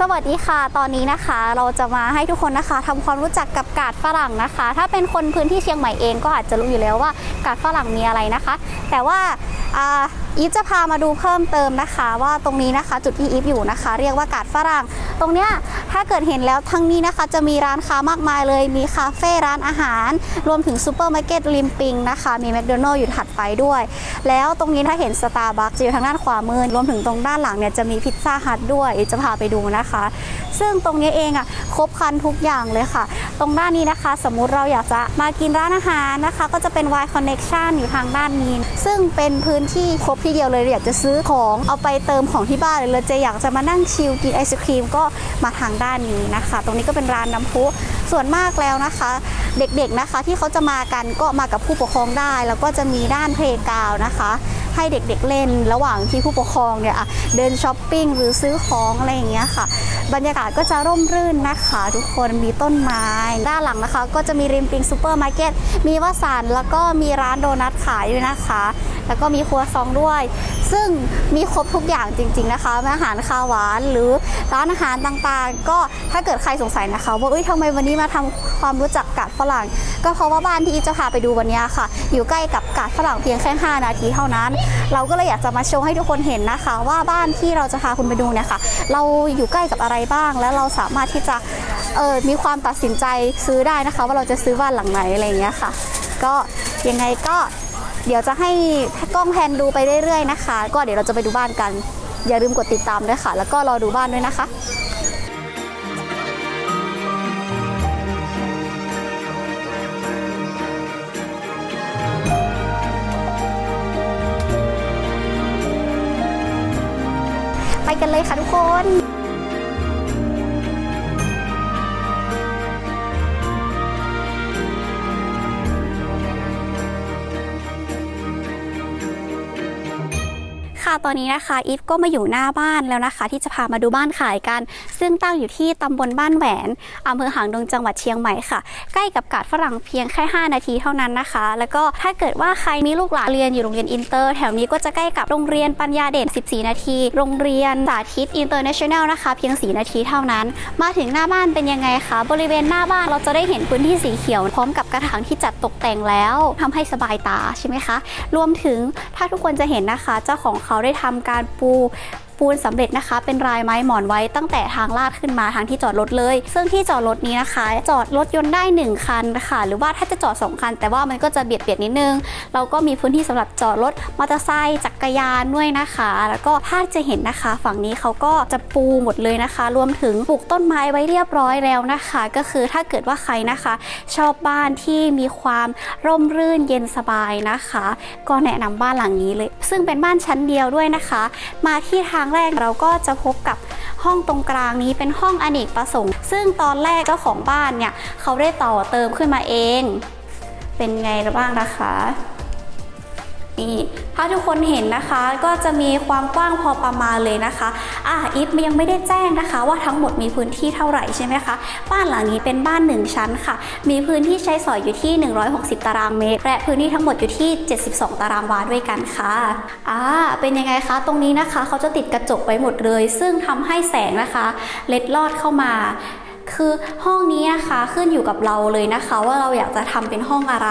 สวัสดีค่ะ ตอนนี้นะคะ เราจะมาให้ทุกคนนะคะทำความรู้จักกับกาดฝรั่งนะคะ ถ้าเป็นคนพื้นที่เชียงใหม่เองก็อาจจะรู้อยู่แล้วว่ากาดฝรั่งมีอะไรนะคะ แต่ว่า อีฟจะพามาดูเพิ่มเติมนะคะ ว่าตรงนี้นะคะ จุดที่อีฟอยู่นะคะ เรียกว่ากาดฝรั่ง ตรงเนี้ยถ้าเกิดเห็นแล้วทั้งนี้นะคะ จะมีร้านค้ามากมายเลยมีคาเฟ่ร้านอาหาร รวมถึงซูเปอร์มาร์เก็ตริมปิงนะคะ มีแมคโดนัลล์อยู่ถัดไปด้วย แล้วตรงนี้ถ้าเห็นสตาร์บัคจะอยู่ทางด้านขวามือรวมถึงตรงด้านหลังเนี่ยจะมีพิซซ่าฮัทด้วยอีฟจะพาไปดูนะคะ ซึ่งตรงนี้เองอะครบครันทุกอย่างเลยค่ะ ตรงด้านนี้นะคะ สมมุติเราอยากจะมากินร้านอาหารนะคะ ก็จะเป็น Y Connection อยู่ทางด้านนี้ ซึ่งเป็นพื้นที่ครบที่เดียวเลยอยากจะซื้อของเอาไปเติมของที่บ้านเลยเลยจะอยากจะมานั่งชิลกินไอศครีมก็มาทางด้านนี้นะคะ ตรงนี้ก็เป็นร้านน้ำพุส่วนมากแล้วนะคะ เด็กๆนะคะที่เขาจะมากันก็มากับผู้ปกครองได้ แล้วก็จะมีด้านเพลกาวนะคะ ให้เด็กๆเล่น ระหว่างที่ผู้ปกครองเนี่ยเดินช้อปปิ้งหรือซื้อของอะไรอย่างเงี้ยค่ะ บรรยากาศก็จะร่มรื่นนะคะ ทุกคนมีต้นไม้ ด้านหลังนะคะ ก็จะมีริมปิงซูเปอร์มาร์เก็ตมีวสันแล้วก็มีร้านโดนัทขายด้วยนะคะ แล้วก็มีครัวซองด้วย ซึ่งมีครบทุกอย่างจริง ๆนะคะอาหารคาวหวานหรือร้านอาหารต่างๆ ก็ถ้าเกิดใครสงสัยนะคะ ว่าเอ้ยทำไมวันนี้มาทำความรู้จักกาดฝรั่ง ก็เพราะว่าบ้านที่อีจะพาไปดูวันนี้ค่ะ อยู่ใกล้กับกาดฝรั่งเพียงแค่ 5 นาทีเท่านั้น เราก็เลยอยากจะมาโชว์ให้ทุกคนเห็นนะคะ ว่าบ้านที่เราจะพาคุณไปดูเนี่ยค่ะเราอยู่ใกล้กับอะไรบ้าง และเราสามารถที่จะเออมีความตัดสินใจซื้อได้นะคะ ว่าเราจะซื้อบ้านหลังไหนอะไรอย่างเงี้ยค่ะ ก็ยังไงก็ เดี๋ยวจะให้กล้องแพนดูไปเรื่อยๆนะคะ ก็เดี๋ยวเราจะไปดูบ้านกัน อย่าลืมกดติดตามด้วยค่ะ แล้วก็รอดูบ้านด้วยนะคะไปกันเลยค่ะทุกคน ตอนนี้นะคะอีฟก็มาอยู่หน้าบ้านแล้วนะคะ ที่จะพามาดูบ้านขายกัน ซึ่งตั้งอยู่ที่ตำบลบ้านแหวนอำเภอหางดงจังหวัดเชียงใหม่ค่ะ ใกล้กับกาดฝรั่งเพียงแค่ 5 นาทีเท่านั้นนะคะ แล้วก็ถ้าเกิดว่าใครมีลูกหลานเรียนอยู่โรงเรียนอินเตอร์ แถวนี้ก็จะใกล้กับโรงเรียนปัญญาเด่น 14 นาที โรงเรียนสาธิตอินเตอร์เนชั่นแนลนะคะ เพียง 4 นาทีเท่านั้น มาถึงหน้าบ้านเป็นยังไงคะบริเวณหน้าบ้านเราจะได้เห็นพื้นที่สีเขียว พร้อมกับกระถางที่จัดตกแต่งแล้วทำให้สบายตาใช่ไหมคะ รวมถึงถ้าทุกคนจะเห็นนะคะ เจ้าของเขาได้ทำการปู ปูนสำเร็จนะคะ เป็นรายไม้หมอนไว้ตั้งแต่ทางลาดขึ้นมาทางที่จอดรถเลย ซึ่งที่จอดรถนี้นะคะ จอดรถยนต์ได้ 1 คันค่ะหรือว่าถ้าจะจอด 2 คัน แต่ว่ามันก็จะเบียดเบียดนิดนึง เราก็มีพื้นที่สำหรับจอดรถมอเตอร์ไซค์จักรยานด้วยนะคะ แล้วก็ถ้าจะเห็นนะคะ ฝั่งนี้เขาก็จะปูหมดเลยนะคะ รวมถึงปลูกต้นไม้ไว้เรียบร้อยแล้วนะคะ ก็คือถ้าเกิดว่าใครนะคะ ชอบบ้านที่มีความร่มรื่นเย็นสบายนะคะ ก็แนะนำบ้านหลังนี้เลย ซึ่งเป็นบ้านชั้นเดียวด้วยนะคะ มาที่ทางแรกเราก็จะพบกับห้องตรงกลางนี้เป็นห้องอเนกประสงค์ ซึ่งตอนแรกเจ้าของบ้านเนี่ยเขาได้ต่อเติมขึ้นมาเอง เป็นไงบ้างนะคะ นี่ ถ้าทุกคนเห็นนะคะก็จะมีความกว้างพอประมาณเลยนะคะอะอีฟยังไม่ได้แจ้งนะคะ ว่าทั้งหมดมีพื้นที่เท่าไหร่ใช่ไหมคะ บ้านหลังนี้เป็นบ้าน 1 ชั้นค่ะ มีพื้นที่ใช้สอยอยู่ที่ 160 ตารางเมตร และพื้นที่ทั้งหมดอยู่ที่ 72 ตารางวาด้วยกันค่ะอ่าเป็นยังไงคะ ตรงนี้นะคะเขาจะติดกระจกไว้หมดเลย ซึ่งทำให้แสงนะคะ เล็ดลอดเข้ามา คือห้องนี้นะคะขึ้นอยู่กับเราเลยนะคะ ว่าเราอยากจะทำเป็นห้องอะไร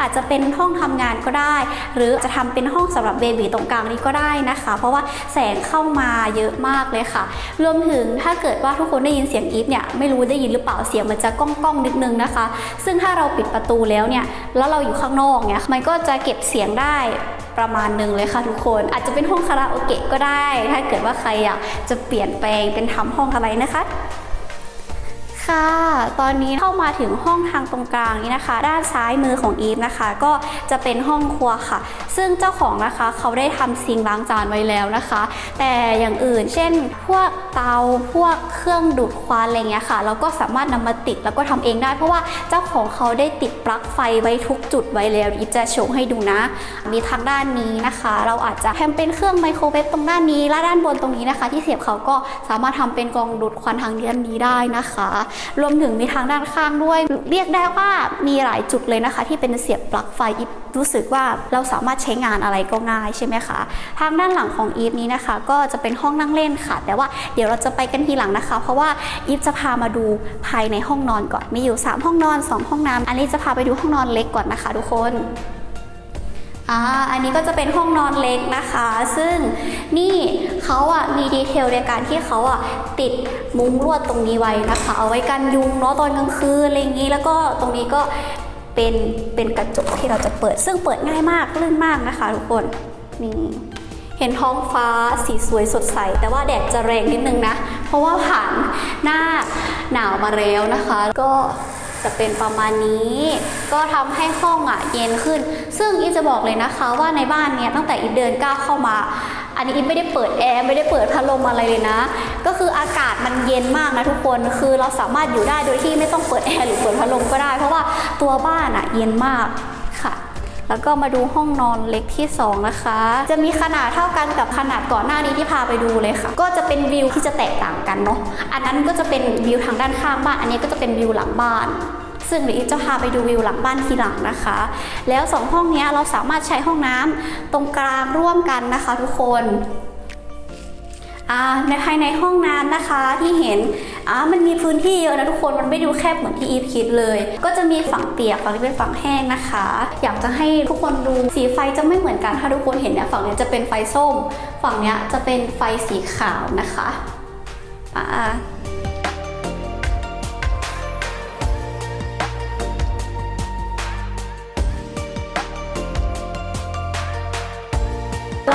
อาจจะเป็นห้องทำงานก็ได้ หรือจะทำเป็นห้องสำหรับเบบีตรงกลางนี้ก็ได้นะคะ เพราะว่าแสงเข้ามาเยอะมากเลยค่ะ รวมถึงถ้าเกิดว่าทุกคนได้ยินเสียงอีฟเนี่ยไม่รู้ได้ยินหรือเปล่าเสียงมันจะก้องก้องๆนิดนึงนะคะ ซึ่งถ้าเราปิดประตูแล้วเนี่ยแล้วเราอยู่ข้างนอกเนี่ยมันก็จะเก็บเสียงได้ประมาณหนึ่งเลยค่ะทุกคน อาจจะเป็นห้องคาราโอเกะก็ได้ ถ้าเกิดว่าใครอยากจะเปลี่ยนแปลงเป็นทำห้องอะไรนะคะ ค่ะ ตอนนี้เข้ามาถึงห้องทางตรงกลางนี้นะคะ ด้านซ้ายมือของอีฟนะคะ ก็จะเป็นห้องครัวค่ะ ซึ่งเจ้าของนะคะเขาได้ทำซิงล้างจานไว้แล้วนะคะ แต่อย่างอื่น เช่น พวกเตาพวกเครื่องดูดควันอะไรเงี้ยค่ะ เราก็สามารถนำมาติดแล้วก็ทำเองได้ เพราะว่าเจ้าของเขาได้ติดปลั๊กไฟไว้ทุกจุดไว้แล้วอีฟจะโชว์ให้ดูนะ มีทางด้านนี้นะคะ เราอาจจะทำเป็นเครื่องไมโครเวฟตรงด้านนี้และด้านบนตรงนี้นะคะ ที่เสียบเขาก็สามารถทำเป็นกองดูดควันทางด้านนี้ได้นะคะรวมถึงมีทางด้านข้างด้วย เรียกได้ว่ามีหลายจุดเลยนะคะ ที่เป็นเสียบปลั๊กไฟอีฟรู้สึกว่าเราสามารถใช้งานอะไรก็ง่ายใช่ไหมคะ ทางด้านหลังของอีฟนี้นะคะ ก็จะเป็นห้องนั่งเล่นค่ะ แต่ว่าเดี๋ยวเราจะไปกันทีหลังนะคะ เพราะว่าอีฟจะพามาดูภายในห้องนอนก่อนมีอยู่ 3 ห้องนอน 2 ห้องน้ำอันนี้จะพาไปดูห้องนอนเล็กก่อนนะคะ ทุกคน อ่าอันนี้ก็จะเป็นห้องนอนเล็กนะคะ ซึ่งนี่เขาอะมีดีเทลในการที่เขาอะติดมุ้งลวดตรงนี้ไว้นะคะ เอาไว้กันยุงเนาะตอนกลางคืนอะไรอย่างนี้ แล้วก็ตรงนี้ก็เป็นเป็นกระจกที่เราจะเปิด ซึ่งเปิดง่ายมากลื่นมากนะคะทุกคนนี่เห็นท้องฟ้าสีสวยสดใส แต่ว่าแดดจะแรงนิดนึงนะ เพราะว่าผ่านหน้าหนาวมาแล้วนะคะ ก็ จะเป็นประมาณนี้ ก็ทำให้ห้องอะเย็นขึ้น ซึ่งอีจะบอกเลยนะคะว่าในบ้านเนี้ยตั้งแต่อีเดินก้าวเข้ามา อันนี้อีไม่ได้เปิดแอร์ไม่ได้เปิดพัดลมอะไรเลยนะ ก็คืออากาศมันเย็นมากนะทุกคนคือเราสามารถอยู่ได้โดยที่ไม่ต้องเปิดแอร์หรือเปิดพัดลมก็ได้ เพราะว่าตัวบ้านอะเย็นมาก แล้วก็มาดูห้องนอนเล็กที่2นะคะ จะมีขนาดเท่ากันกับขนาดก่อนหน้านี้ที่พาไปดูเลยค่ะ ก็จะเป็นวิวที่จะแตกต่างกันเนาะ อันนั้นก็จะเป็นวิวทางด้านข้างบ้าน อันนี้ก็จะเป็นวิวหลังบ้านซึ่งเดี๋ยวอีฟจะพาไปดูวิวหลังบ้านทีหลังนะคะ แล้วสองห้องนี้เราสามารถใช้ห้องน้ำตรงกลางร่วมกันนะคะทุกคนในภายในห้องน้ำนะคะที่เห็น อ่ามันมีพื้นที่เยอะนะทุกคนมันไม่ดูแคบเหมือนที่อีฟคิดเลย ก็จะมีฝั่งเปียกฝั่งที่เป็นฝั่งแห้งนะคะ อยากจะให้ทุกคนดูสีไฟจะไม่เหมือนกันถ้าทุกคนเห็นเนี่ยฝั่งนี้จะเป็นไฟส้ม ฝั่งนี้จะเป็นไฟสีขาวนะคะอ่า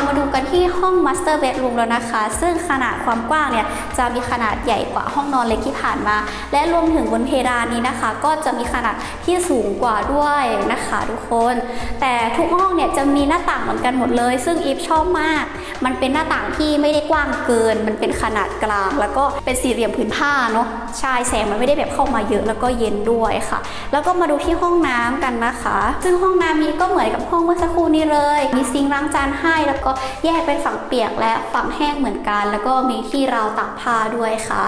เรามาดูกันที่ห้อง Master Bedroom แล้วนะคะ ซึ่งขนาดความกว้างเนี่ยจะมีขนาดใหญ่กว่าห้องนอนเล็กที่ผ่านมา และรวมถึงบนเพดานนี้นะคะ ก็จะมีขนาดที่สูงกว่าด้วยนะคะทุกคน แต่ทุกห้องเนี่ยจะมีหน้าต่างเหมือนกันหมดเลย ซึ่งอีฟชอบมาก มันเป็นหน้าต่างที่ไม่ได้กว้างเกิน มันเป็นขนาดกลาง แล้วก็เป็นสี่เหลี่ยมผืนผ้าเนาะใช่แสงมันไม่ได้แบบเข้ามาเยอะแล้วก็เย็นด้วยค่ะ แล้วก็มาดูที่ห้องน้ำกันนะคะ ซึ่งห้องน้ำนี้ก็เหมือนกับห้องเมื่อสักครู่นี้เลย มีซิงค์ล้างจานให้แล้วก็แยกเป็นฝั่งเปียกและฝั่งแห้งเหมือนกัน แล้วก็มีที่ราวตากผ้าด้วยค่ะ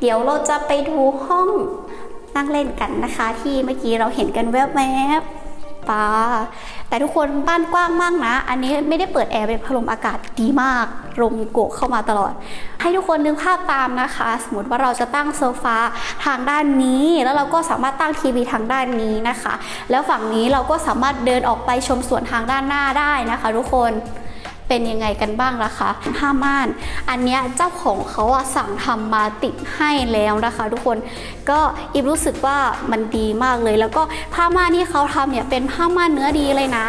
เดี๋ยวเราจะไปดูห้องนั่งเล่นกันนะคะ ที่เมื่อกี้เราเห็นกันแวบๆปาแต่ทุกคนบ้านกว้างมากนะ อันนี้ไม่ได้เปิดแอร์เป็นพัดลมอากาศดีมากลมโกกเข้ามาตลอด ให้ทุกคนนึกภาพตามนะคะ สมมติว่าเราจะตั้งโซฟาทางด้านนี้ แล้วเราก็สามารถตั้งทีวีทางด้านนี้นะคะ แล้วฝั่งนี้เราก็สามารถเดินออกไปชมสวนทางด้านหน้าได้นะคะ ทุกคน เป็นยังไงกันบ้างล่ะคะผ้าม่าน อันเนี้ยเจ้าของเขาอะสั่งทำมาติดให้แล้วนะคะ ทุกคนก็อีฟรู้สึกว่ามันดีมากเลย แล้วก็ผ้าม่านที่เขาทำเนี่ยเป็นผ้าม่านเนื้อดีเลยนะ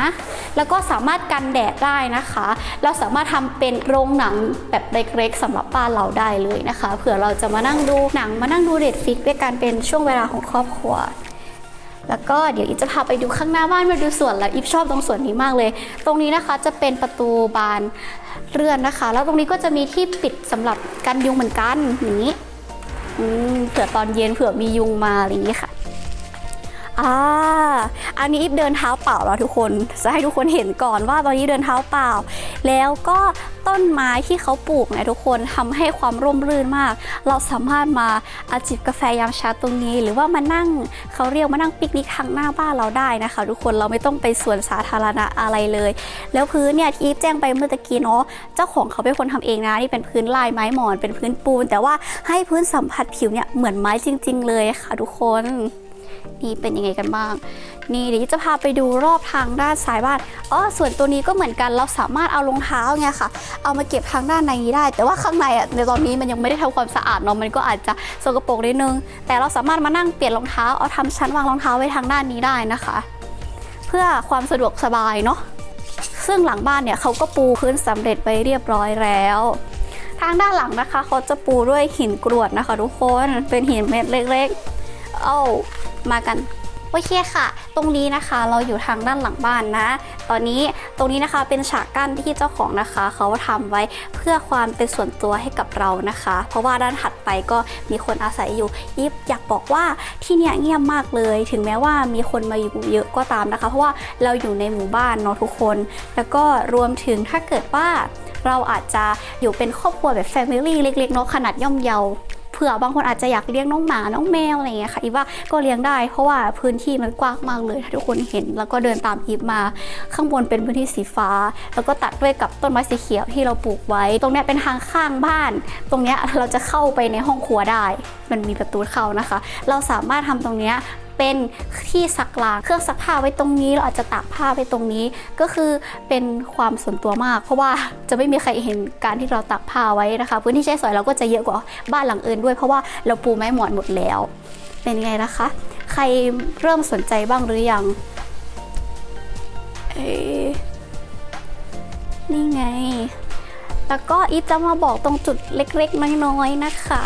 แล้วก็สามารถกันแดดได้นะคะ เราสามารถทำเป็นโรงหนังแบบเล็กๆสำหรับบ้านเราได้เลยนะคะ เผื่อเราจะมานั่งดูหนังมานั่งดูเด็ดฟิกด้วยกันเป็นช่วงเวลาของครอบครัว แล้วก็เดี๋ยวอีฟจะพาไปดูข้างหน้าบ้านมาดูสวนแล้วอีฟชอบตรงสวนนี้มากเลย ตรงนี้นะคะจะเป็นประตูบานเรือนนะคะ แล้วตรงนี้ก็จะมีที่ปิดสำหรับกันยุงเหมือนกันอย่างนี้เผื่อตอนเย็นเผื่อมียุงมาอะไรอย่างนี้ค่ะ อ่าอันนี้อีฟเดินเท้าเปล่าแล้วทุกคน จะให้ทุกคนเห็นก่อนว่าตอนนี้เดินเท้าเปล่า แล้วก็ต้นไม้ที่เขาปลูกเนี่ยทุกคนทำให้ความร่มรื่นมาก เราสามารถมาอาจิบกาแฟยามเช้าตรงนี้ หรือว่ามานั่งเขาเรียกมานั่งปิกนิกทางหน้าบ้านเราได้นะคะ ทุกคนเราไม่ต้องไปสวนสาธารณะอะไรเลย แล้วพื้นเนี่ยที่อีฟแจ้งไปเมื่อตะกี้เนาะเจ้าของเขาเป็นคนทำเองนะนี่เป็นพื้นลายไม้หมอนเป็นพื้นปูน แต่ว่าให้พื้นสัมผัสผิวเนี่ยเหมือนไม้จริง ๆ เลยค่ะ ทุกคน นี่เป็นยังไงกันบ้าง นี่เดี๋ยวจะพาไปดูรอบทางด้านซ้ายบ้านอ๋อส่วนตัวนี้ก็เหมือนกันเราสามารถเอารองเท้าเนี่ยค่ะ เอามาเก็บทางด้านในนี้ได้ แต่ว่าข้างในอะในตอนนี้มันยังไม่ได้ทำความสะอาดเนาะมันก็อาจจะสกปรกนิดนึง แต่เราสามารถมานั่งเปลี่ยนรองเท้าเอาทำชั้นวางรองเท้าไว้ทางด้านนี้ได้นะคะ เพื่อความสะดวกสบายเนาะซึ่งหลังบ้านเนี่ยเขาก็ปูพื้นสำเร็จไว้เรียบร้อยแล้วทางด้านหลังนะคะเขาจะปูด้วยหินกรวดนะคะ ทุกคนเป็นหินเม็ดเล็กๆ เอ้า มากันโอเคค่ะ ตรงนี้นะคะเราอยู่ทางด้านหลังบ้านนะ ตอนนี้ตรงนี้นะคะเป็นฉากกั้นที่เจ้าของนะคะ เขาทำไว้เพื่อความเป็นส่วนตัวให้กับเรานะคะ เพราะว่าด้านถัดไปก็มีคนอาศัยอยู่ยิบอยากบอกว่าที่เนี่ยเงียบมากเลย ถึงแม้ว่ามีคนมาอยู่เยอะก็ตามนะคะ เพราะว่าเราอยู่ในหมู่บ้านเนาะทุกคน แล้วก็รวมถึงถ้าเกิดว่าเราอาจจะอยู่เป็นครอบครัวแบบแฟมิลี่เล็กๆเนาะขนาดย่อมเยา เผื่อบางคนอาจจะอยากเลี้ยงน้องหมา น้องแมวอะไรเงี้ยค่ะอีว่าก็เลี้ยงได้ เพราะว่าพื้นที่มันกว้างมากเลยถ้าทุกคนเห็น แล้วก็เดินตามอีฟมา ข้างบนเป็นพื้นที่สีฟ้า แล้วก็ตัดด้วยกับต้นไม้สีเขียวที่เราปลูกไว้ ตรงเนี้ยเป็นทางข้างบ้าน ตรงเนี้ยเราจะเข้าไปในห้องครัวได้ มันมีประตูเข้านะคะ เราสามารถทำตรงเนี้ย เป็นที่ซักล้างเครื่องซักผ้าไว้ตรงนี้ เราอาจจะตากผ้าไว้ตรงนี้ ก็คือเป็นความส่วนตัวมาก เพราะว่าจะไม่มีใครเห็นการที่เราตากผ้าไว้นะคะพื้นที่ใช้สอยเราก็จะเยอะกว่าบ้านหลังอื่นด้วยเพราะว่าเราปูไม้หมอนหมดแล้ว เป็นไงนะคะ ใครเริ่มสนใจบ้างหรือยัง แล้วก็อีฟจะมาบอกตรงจุดเล็กๆ น้อยๆนะคะ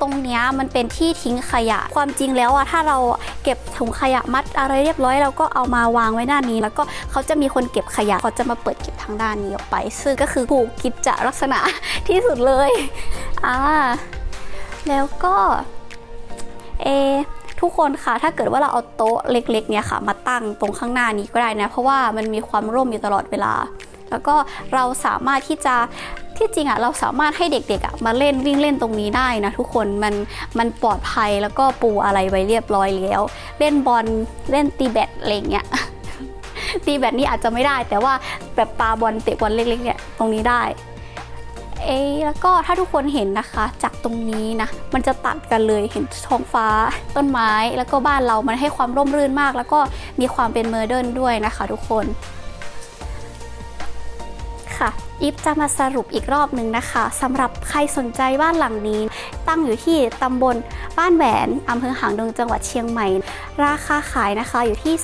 ตรงเนี้ยมันเป็นที่ทิ้งขยะ ความจริงแล้วอะถ้าเราเก็บถุงขยะมัดอะไรเรียบร้อยเราก็เอามาวางไว้ด้านนี้ แล้วก็เขาจะมีคนเก็บขยะเขาจะมาเปิดเก็บทางด้านนี้ออกไป ซึ่งก็คือผูกกิจจะลักษณะที่สุดเลยอ่าแล้วก็เอทุกคนค่ะถ้าเกิดว่าเราเอาโต๊ะเล็กๆเนี่ยค่ะ มาตั้งตรงข้างหน้านี้ก็ได้นะ เพราะว่ามันมีความร่มอยู่ตลอดเวลา แล้วก็เราสามารถที่จะ ที่จริงอะเราสามารถให้เด็กๆอะมาเล่นวิ่งเล่นตรงนี้ได้นะทุกคนมันมันปลอดภัยแล้วก็ปูอะไรไว้เรียบร้อยแล้ว เล่นบอลเล่นตีแบดอะไรเงี้ยตีแบดนี่อาจจะไม่ได้ แต่ว่าแบบปาบอลเตะบอลเล็กๆเนี่ยตรงนี้ได้เอะแล้วก็ถ้าทุกคนเห็นนะคะ จากตรงนี้นะ มันจะตัดกันเลยเห็นท้องฟ้าต้นไม้ แล้วก็บ้านเรามันให้ความร่มรื่นมาก แล้วก็มีความเป็นเมอร์เดิร์นด้วยนะคะ ทุกคน ค่ะอีฟจะมาสรุปอีกรอบหนึ่งนะคะสำหรับใครสนใจบ้านหลังนี้ ตั้งอยู่ที่ตำบลบ้านแหวนอำเภอหางดงจังหวัดเชียงใหม่ ราคาขายนะคะอยู่ที่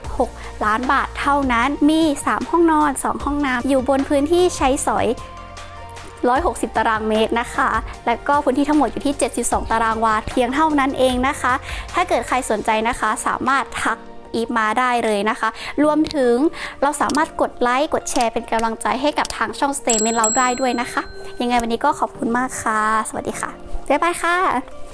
3.6 ล้านบาทเท่านั้นมี 3 ห้องนอน 2 ห้องน้ำอยู่บนพื้นที่ใช้สอย 160 ตารางเมตรนะคะ และก็พื้นที่ทั้งหมดอยู่ที่ 72 ตารางวาเพียงเท่านั้นเองนะคะ ถ้าเกิดใครสนใจนะคะ สามารถทัก อีฟมาได้เลยนะคะ รวมถึงเราสามารถกดไลค์กดแชร์เป็นกำลังใจให้กับทางช่องสเตเมนเราได้ด้วยนะคะ ยังไงวันนี้ก็ขอบคุณมากค่ะ สวัสดีค่ะ บ๊ายบายค่ะ